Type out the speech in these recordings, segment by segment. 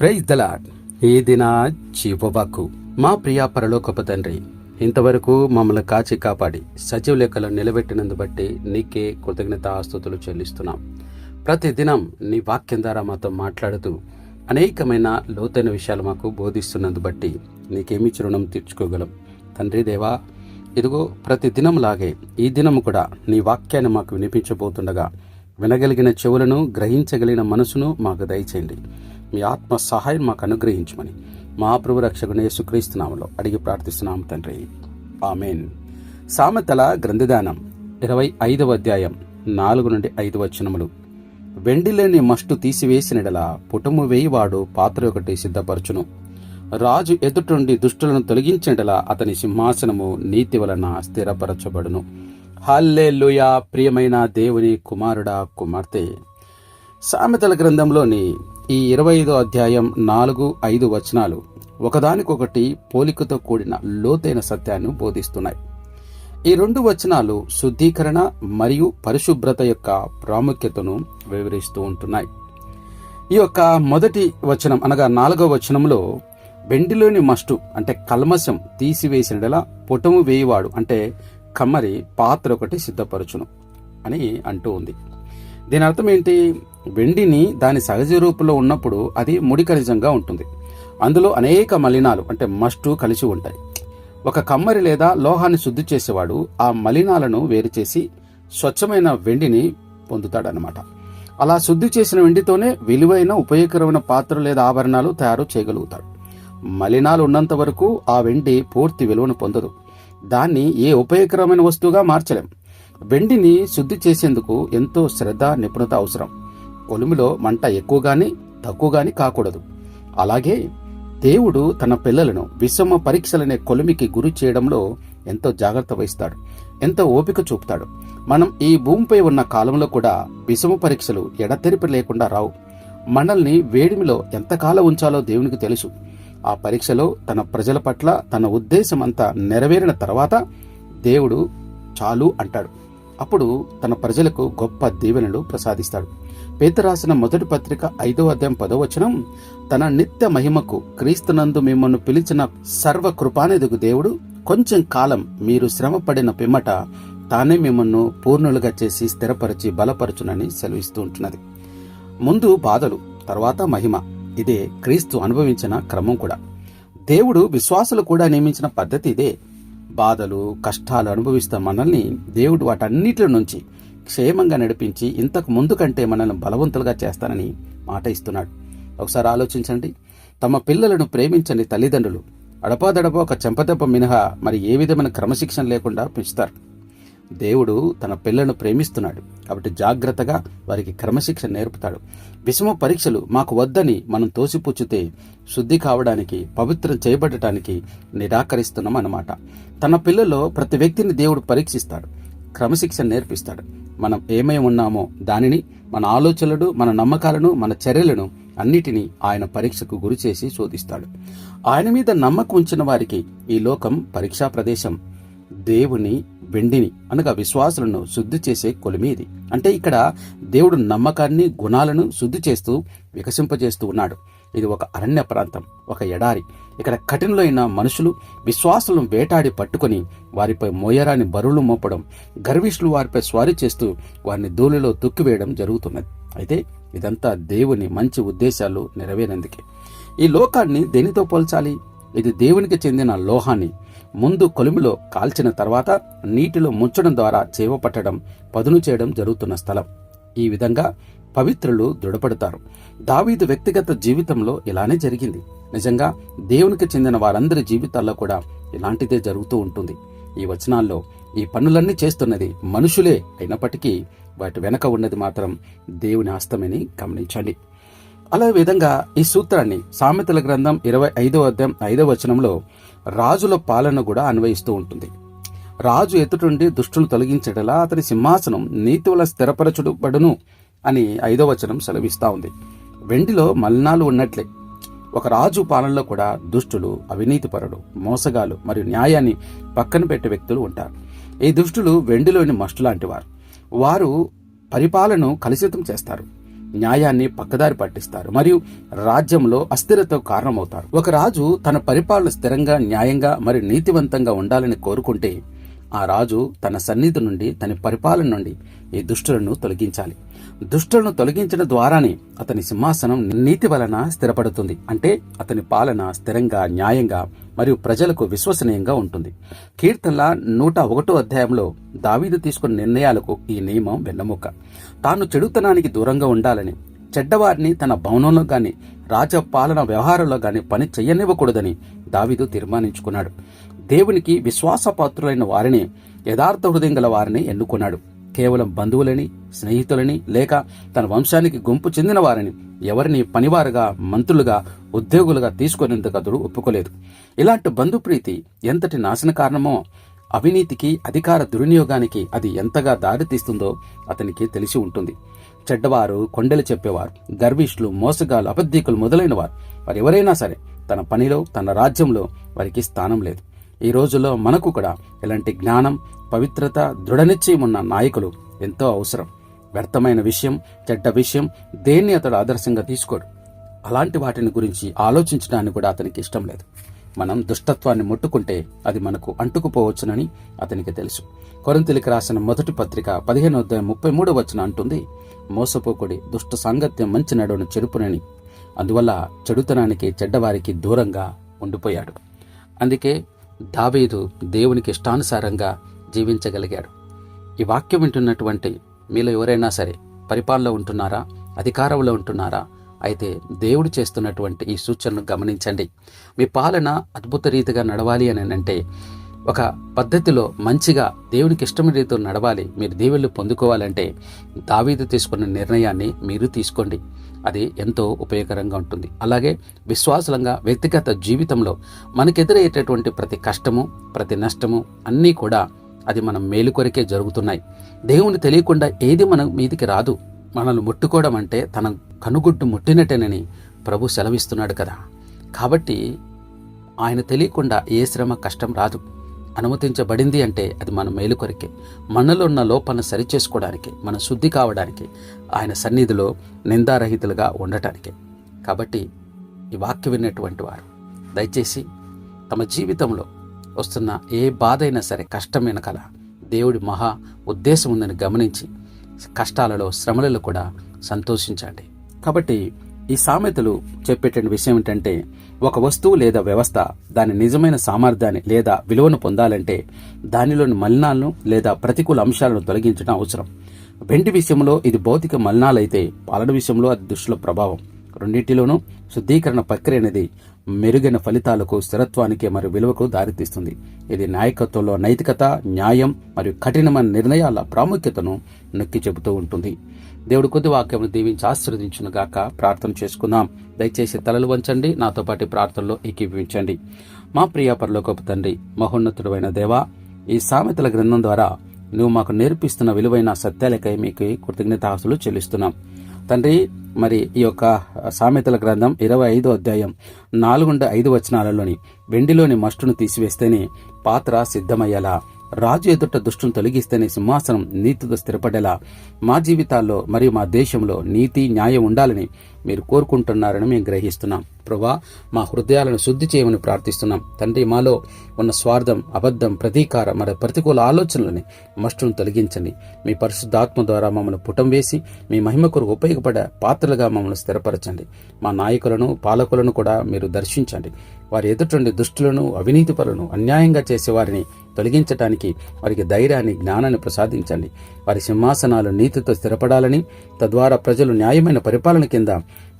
Praise the Lord ఈ దిన జీవవాకు మా ప్రియ పరలోకపు తండ్రి ఇంతవరకు మమ్మల్ని కాచి కాపాడి సజీవ లెక్కలో నిలబెట్టినందు బట్టి నీకే కృతజ్ఞత ఆస్తుతులు చెల్లిస్తున్నాం. ప్రతి దినం నీ వాక్యం ద్వారా మాతో మాట్లాడుతూ అనేకమైన లోతైన విషయాలు మాకు బోధిస్తున్నందు బట్టి నీకేమి రుణం తీర్చుకోగలం. తండ్రి దేవా ఇదిగో ప్రతి దినంలాగే ఈ దినము కూడా నీ వాక్యాన్ని మాకు వినిపించబోతుండగా వినగలిగిన చెవులను గ్రహించగలిగిన మనసును మాకు దయచేయండి. మీ ఆత్మ సహాయం మాకు అనుగ్రహించమని మా ప్రభు రక్షకుని యేసుక్రీస్తునామలో అడిగి ప్రార్థిస్తున్నాం తండ్రి. ఆమెన్. సామెతల గ్రంథదానం ఇరవై ఐదవ అధ్యాయం నాలుగు నుండి ఐదు వచనములు. వెండిలేని మస్టు తీసివేసినడలా పుటము వేయివాడు పాత్ర ఒకటి సిద్ధపరచును. రాజు ఎదుటుండి దుష్టులను తొలగించడల అతని సింహాసనము నీతి వలన స్థిరపరచబడును. హల్లెలూయా ప్రియమైన దేవుని కుమారుడా కుమార్తె. సామెతల గ్రంథంలోని ఈ ఇరవై ఐదో అధ్యాయం నాలుగు ఐదు వచనాలు ఒకదానికొకటి పోలికతో కూడిన లోతైన సత్యాన్ని బోధిస్తున్నాయి. ఈ రెండు వచనాలు శుద్ధీకరణ మరియు పరిశుభ్రత యొక్క ప్రాముఖ్యతను వివరిస్తూ ఉంటున్నాయి. ఈ యొక్క మొదటి వచనం అనగా నాలుగవ వచనంలో వెండిలోని మస్టు అంటే కల్మశం తీసివేసినలా పొటము వేయివాడు అంటే కమ్మరి పాత్ర ఒకటి సిద్ధపరచును అని అంటూ ఉంది. దీని అర్థం ఏంటి? వెండిని దాని సహజ రూపంలో ఉన్నప్పుడు అది ముడి ఖనిజంగా ఉంటుంది. అందులో అనేక మలినాలు అంటే మస్టు కలిసి ఉంటాయి. ఒక కమ్మరి లేదా లోహాన్ని శుద్ధి చేసేవాడు ఆ మలినాలను వేరు చేసి స్వచ్ఛమైన వెండిని పొందుతాడనమాట అలా శుద్ధి చేసిన వెండితోనే విలువైన ఉపయోగకరమైన పాత్ర లేదా ఆభరణాలు తయారు చేయగలుగుతాడు. మలినాలు ఉన్నంత వరకు ఆ వెండి పూర్తి విలువను పొందదు. దాన్ని ఏ ఉపయోగకరమైన వస్తువుగా మార్చలేం. వెండిని శుద్ధి చేసేందుకు ఎంతో శ్రద్ధ నిపుణత అవసరం. కొలుములో మంట ఎక్కువగాని తక్కువగాని కాకూడదు. అలాగే దేవుడు తన పిల్లలను విషమ పరీక్షలనే కొలిమికి గురి చేయడంలో ఎంతో జాగ్రత్త వహిస్తాడు. ఎంతో ఓపిక చూపుతాడు. మనం ఈ భూమిపై ఉన్న కాలంలో కూడా విషమ పరీక్షలు ఎడతెరిపి లేకుండా రావు. మనల్ని వేడిమిలో ఎంతకాలం ఉంచాలో దేవునికి తెలుసు. ఆ పరీక్షలో తన ప్రజల పట్ల తన ఉద్దేశం అంతా నెరవేరిన తర్వాత దేవుడు చాలు అంటాడు. అప్పుడు తన ప్రజలకు గొప్ప దీవెనలు ప్రసాదిస్తాడు. పేత రాసిన మొదటి పత్రిక ఐదో అధ్యాయం పదవచనం తన నిత్య మహిమకు క్రీస్తునందు మిమ్మల్ని పిలిచిన సర్వ కృపానిదుగు దేవుడు కొంచెం కాలం మీరు శ్రమ పడిన పిమ్మట తానే మిమ్మల్ని పూర్ణులుగా చేసి స్థిరపరిచి బలపరచునని సెలవిస్తూ ఉంటున్నది. ముందు బాధలు తర్వాత మహిమ. ఇదే క్రీస్తు అనుభవించిన క్రమం కూడా. దేవుడు విశ్వాసులు కూడా నియమించిన పద్ధతి ఇదే. బాధలు కష్టాలు అనుభవిస్తాం మనల్ని దేవుడు వాటన్నిటి నుంచి క్షేమంగా నడిపించి ఇంతకు ముందు కంటే మనల్ని బలవంతులుగా చేస్తానని మాట ఇస్తున్నాడు. ఒకసారి ఆలోచించండి. తమ పిల్లలను ప్రేమించని తల్లిదండ్రులు అడపాదడప ఒక చెంపదెబ్బ మినహా మరి ఏ విధమైన క్రమశిక్షణ లేకుండా పెంచుతారు? దేవుడు తన పిల్లలను ప్రేమిస్తున్నాడు. కాబట్టి జాగ్రత్తగా వారికి క్రమశిక్ష నేర్పుతాడు. విషమ పరీక్షలు మాకు వద్దని మనం తోసిపుచ్చితే శుద్ధి కావడానికి పవిత్రం చేయబడటానికి నిరాకరిస్తున్నాం అన్నమాట. తన పిల్లలో ప్రతి వ్యక్తిని దేవుడు పరీక్షిస్తాడు. క్రమశిక్షణ నేర్పిస్తాడు. మనం ఏమై ఉన్నామో దానిని మన ఆలోచనలు మన నమ్మకాలను మన చర్యలను అన్నిటినీ ఆయన పరీక్షకు గురి చేసి శోధిస్తాడు. ఆయన మీద నమ్మకం ఉంచిన వారికి ఈ లోకం పరీక్షా ప్రదేశం. దేవుని వెండిని అనగా విశ్వాసులను శుద్ధి చేసే కొలిమి ఇది. అంటే ఇక్కడ దేవుడు నమ్మకాన్ని గుణాలను శుద్ధి చేస్తూ వికసింపజేస్తూ ఉన్నాడు. ఇది ఒక అరణ్య ప్రాంతం ఒక ఎడారి. ఇక్కడ కఠినలైన మనుషులు విశ్వాసులను వేటాడి పట్టుకొని వారిపై మోయరాని బరువులు మోపడం గర్విష్లు వారిపై స్వారీ చేస్తూ వారిని ధూళిలో తొక్కివేయడం జరుగుతున్నది. అయితే ఇదంతా దేవుని మంచి ఉద్దేశాలు నెరవేరేందుకే ఈ లోకాన్ని దేనితో పోల్చాలి? ఇది దేవునికి చెందిన లోహాన్ని ముందు కొలిమిలో కాల్చిన తర్వాత నీటిలో ముంచడం ద్వారా చేవ పట్టడం పదును చేయడం జరుగుతున్న స్థలం. ఈ విధంగా పవిత్రులు దృఢపడతారు. దావీదు వ్యక్తిగత జీవితంలో ఇలానే జరిగింది. నిజంగా దేవునికి చెందిన వారందరి జీవితాల్లో కూడా ఇలాంటిదే జరుగుతూ ఉంటుంది. ఈ వచనాల్లో ఈ పనులన్నీ చేస్తున్నది మనుషులే అయినప్పటికీ వాటి వెనక ఉన్నది మాత్రం దేవుని హస్తమని గమనించండి. అలా విధంగా ఈ సూత్రాన్ని సామెతల గ్రంథం ఇరవై ఐదో అధ్యాయం ఐదో వచనంలో రాజుల పాలన కూడా అన్వయిస్తూ ఉంటుంది. రాజు ఎదుటుండి దుష్టులు తొలగించడలా అతని సింహాసనం నీతి వల్ల స్థిరపరచుడుబడును అని ఐదవ వచనం సెలవిస్తా ఉంది. వెండిలో మలినాలు ఉన్నట్లే. ఒక రాజు పాలనలో కూడా దుష్టులు అవినీతిపరుడు మోసగాలు మరియు న్యాయాన్ని పక్కన పెట్టే వ్యక్తులు ఉంటారు. ఈ దుష్టులు వెండిలోని మస్టు లాంటివారు వారు పరిపాలనను కలుషితం చేస్తారు. న్యాయాన్ని పక్కదారి పట్టిస్తారు మరియు రాజ్యంలో అస్థిరతకు కారణమవుతారు. ఒక రాజు తన పరిపాలన స్థిరంగా న్యాయంగా మరియు నీతివంతంగా ఉండాలని కోరుకుంటే ఆ రాజు తన సన్నిధి నుండి తన పరిపాలన నుండి ఈ దుష్టులను తొలగించాలి. దుష్టులను తొలగించడం ద్వారానే అతని సింహాసనం నీతి వలన స్థిరపడుతుంది. అంటే అతని పాలన స్థిరంగా న్యాయంగా మరియు ప్రజలకు విశ్వసనీయంగా ఉంటుంది. కీర్తనల నూట ఒకటో అధ్యాయంలో దావీదు తీసుకున్న నిర్ణయాలకు ఈ నియమం వెన్నముక. తాను చెడుతనానికి దూరంగా ఉండాలని చెడ్డవారిని తన భవనంలో గాని రాజపాలన వ్యవహారంలో గాని పని చెయ్యనివ్వకూడదని దావీదు తీర్మానించుకున్నాడు. దేవునికి విశ్వాసపాత్రులైన వారిని యథార్థ హృదయం గల వారిని ఎన్నుకున్నాడు. కేవలం బంధువులని స్నేహితులని లేక తన వంశానికి గుంపు చెందిన వారిని ఎవరిని పనివారుగా మంత్రులుగా ఉద్యోగులుగా తీసుకునేందుకు అతడు ఒప్పుకోలేదు. ఇలాంటి బంధుప్రీతి ఎంతటి నాశన కారణమో అవినీతికి అధికార దుర్వినియోగానికి అది ఎంతగా దారితీస్తుందో అతనికి తెలిసి ఉంటుంది. చెడ్డవారు కొండలు చెప్పేవారు గర్విష్లు మోసగాలు అబద్ధికులు మొదలైన వారు వారు ఎవరైనా సరే తన పనిలో తన రాజ్యంలో వారికి స్థానం లేదు. ఈ రోజుల్లో మనకు కూడా ఇలాంటి జ్ఞానం పవిత్రత దృఢనిశ్చయం ఉన్న నాయకులు ఎంతో అవసరం. వ్యర్థమైన విషయం చెడ్డ విషయం దేన్ని అతడు ఆదర్శంగా తీసుకోడు. అలాంటి వాటిని గురించి ఆలోచించడానికి కూడా అతనికి ఇష్టం లేదు. మనం దుష్టత్వాన్ని ముట్టుకుంటే అది మనకు అంటుకుపోవచ్చునని అతనికి తెలుసు. కొరంతిలికి రాసిన మొదటి పత్రిక పదిహేను అధ్యాయం ముప్పై మూడు వచ్చిన అంటుంది మోసపోకుడి దుష్ట సాంగత్యం మంచి నడవను చెరుపునని అందువల్ల చెడుతనానికి చెడ్డవారికి దూరంగా ఉండిపోయాడు. అందుకే దావీదు దేవునికి ఇష్టానుసారంగా జీవించగలిగాడు. ఈ వాక్యం వింటున్నటువంటి మీలో ఎవరైనా సరే పరిపాలనలో ఉంటున్నారా? అధికారంలో ఉంటున్నారా? అయితే దేవుడు చేస్తున్నటువంటి ఈ సూచనను గమనించండి. మీ పాలన అద్భుత రీతిగా నడవాలి అని అంటే ఒక పద్ధతిలో మంచిగా దేవునికి ఇష్టమైన రీతిలో నడవాలి మీరు దేవుళ్ళు పొందుకోవాలంటే దావీదు తీసుకున్న నిర్ణయాన్ని మీరు తీసుకోండి. అది ఎంతో ఉపయోగకరంగా ఉంటుంది. అలాగే విశ్వాసంగా వ్యక్తిగత జీవితంలో మనకెదురయ్యేటటువంటి ప్రతి కష్టము ప్రతి నష్టము అన్నీ కూడా అది మనం మేలుకొరికే జరుగుతున్నాయి. దేవుని తెలియకుండా ఏది మన మీదికి రాదు. మనల్ని ముట్టుకోవడం అంటే తన కనుగుడ్డు ముట్టినట్టేనని ప్రభు సెలవిస్తున్నాడు కదా. కాబట్టి ఆయన తెలియకుండా ఏ శ్రమ కష్టం రాదు. అనుమతించబడింది అంటే అది మన మేలుకొరికే మనలో ఉన్న లోపాలను సరిచేసుకోవడానికి మన శుద్ధి కావడానికి ఆయన సన్నిధిలో నిందారహితులుగా ఉండటానికి. కాబట్టి ఈ వాక్య విన్నటువంటి వారు దయచేసి తమ జీవితంలో వస్తున్న ఏ బాధ అయినా సరే కష్టమైన కల దేవుడి మహా ఉద్దేశం ఉందని గమనించి కష్టాలలో శ్రమలలో కూడా సంతోషించండి. కాబట్టి ఈ సామెతలు చెప్పేటువంటి విషయం ఏంటంటే ఒక వస్తువు లేదా వ్యవస్థ దాని నిజమైన సామర్థ్యాన్ని లేదా విలువను పొందాలంటే దానిలోని మలినాలను లేదా ప్రతికూల అంశాలను తొలగించడం అవసరం. వెండి విషయంలో ఇది భౌతిక మలినాలైతే పాలన విషయంలో అది దుష్టుల ప్రభావం. రెండింటిలోనూ శుద్ధీకరణ ప్రక్రియ అనేది మెరుగైన ఫలితాలకు స్థిరత్వానికి మరియు విలువకు దారితీస్తుంది. ఇది నాయకత్వంలో నైతికత న్యాయం మరియు కఠినమైన నిర్ణయాల ప్రాముఖ్యతను నొక్కి చెబుతూ ఉంటుంది. దేవుడు కొద్ది వాక్యం దీవించి ఆశీర్వదించును గాక. ప్రార్థన చేసుకుందాం. దయచేసి తలలు వంచండి. నాతో పాటు ప్రార్థనలో ఏకీభవించండి. మా ప్రియ పరలోకపు తండ్రి మహోన్నతుడైన దేవా ఈ సామెతల గ్రంథం ద్వారా నువ్వు మాకు నేర్పిస్తున్న విలువైన సత్యాలకై మీకు కృతజ్ఞతాసులు చెల్లిస్తున్నాం. తండ్రి మరి ఈ యొక్క సామెతల గ్రంథం ఇరవై ఐదో అధ్యాయం నాలుగుండ ఐదు వచనాలలోని వెండిలోని మస్టును తీసివేస్తేనే పాత్ర సిద్ధమయ్యేలా రాజు ఎదుట దుష్టును తొలగిస్తేనే సింహాసనం నీతితో స్థిరపడేలా మా జీవితాల్లో మరియు మా దేశంలో నీతి న్యాయం ఉండాలని మీరు కోరుకుంటున్నారని మేము గ్రహిస్తున్నాం. ప్రభా మా హృదయాలను శుద్ధి చేయమని ప్రార్థిస్తున్నాం. తండ్రి మాలో ఉన్న స్వార్థం అబద్ధం ప్రతీకార మరి ప్రతికూల ఆలోచనలని మస్టును తొలగించండి. మీ పరిశుద్ధాత్మ ద్వారా మమ్మల్ని పుటం వేసి మీ మహిమ కొరకు ఉపయోగపడే పాత్రలుగా మమ్మల్ని స్థిరపరచండి. మా నాయకులను పాలకులను కూడా మీరు దర్శించండి. వారి ఎదుటి దుష్టులను అవినీతి పరులను అన్యాయంగా చేసే వారిని తొలగించటానికి వారికి ధైర్యాన్ని జ్ఞానాన్ని ప్రసాదించండి. వారి సింహాసనాలు నీతితో స్థిరపడాలని తద్వారా ప్రజలు న్యాయమైన పరిపాలన కింద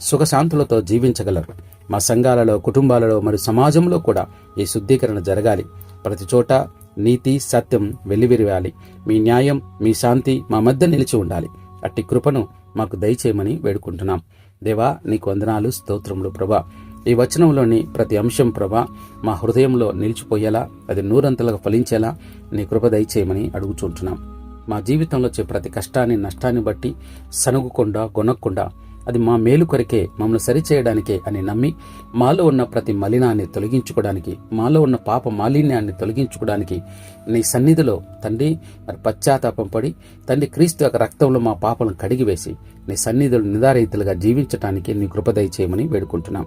సుఖశాంతులతో జీవించగలరు. మా సంఘాలలో కుటుంబాలలో మరియు సమాజంలో కూడా ఈ శుద్ధీకరణ జరగాలి. ప్రతి చోట నీతి సత్యం వెల్లివిరియాలి మీ న్యాయం మీ శాంతి మా మధ్య నిలిచి ఉండాలి. అట్టి కృపను మాకు దయచేయమని వేడుకుంటున్నాం. దేవా నీకు వందనాలు స్తోత్రములు ప్రభా. ఈ వచనంలోని ప్రతి అంశం ప్రభా మా హృదయంలో నిలిచిపోయేలా అది నూరంతలుగా ఫలించేలా నీ కృప దయచేయమని అడుగుచుంటున్నాం. మా జీవితంలో వచ్చే ప్రతి కష్టాన్ని నష్టాన్ని బట్టి సనుగుకుండా గొనక్కుండా అది మా మేలు కొరకే మమ్మల్ని సరిచేయడానికే అని నమ్మి మాలో ఉన్న ప్రతి మలినాన్ని తొలగించుకోవడానికి మాలో ఉన్న పాప మాలిన్యాన్ని తొలగించుకోవడానికి నీ సన్నిధిలో తండ్రి మరి పశ్చాత్తాపం పడి తండ్రి క్రీస్తు యొక్క రక్తంలో మా పాపలను కడిగివేసి నీ సన్నిధులు నిదారహితులుగా జీవించడానికి నీ కృపదయ చేయమని వేడుకుంటున్నాం.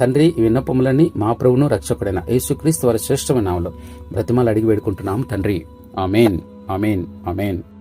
తండ్రి ఈ విన్నపములన్నీ మా ప్రభును రక్షకుడైన యేసుక్రీస్తు వారి శ్రేష్టమైన నామలో బ్రతిమాలు అడిగి వేడుకుంటున్నాం. తండ్రి ఆమెన్ ఆమెన్ ఆమెన్.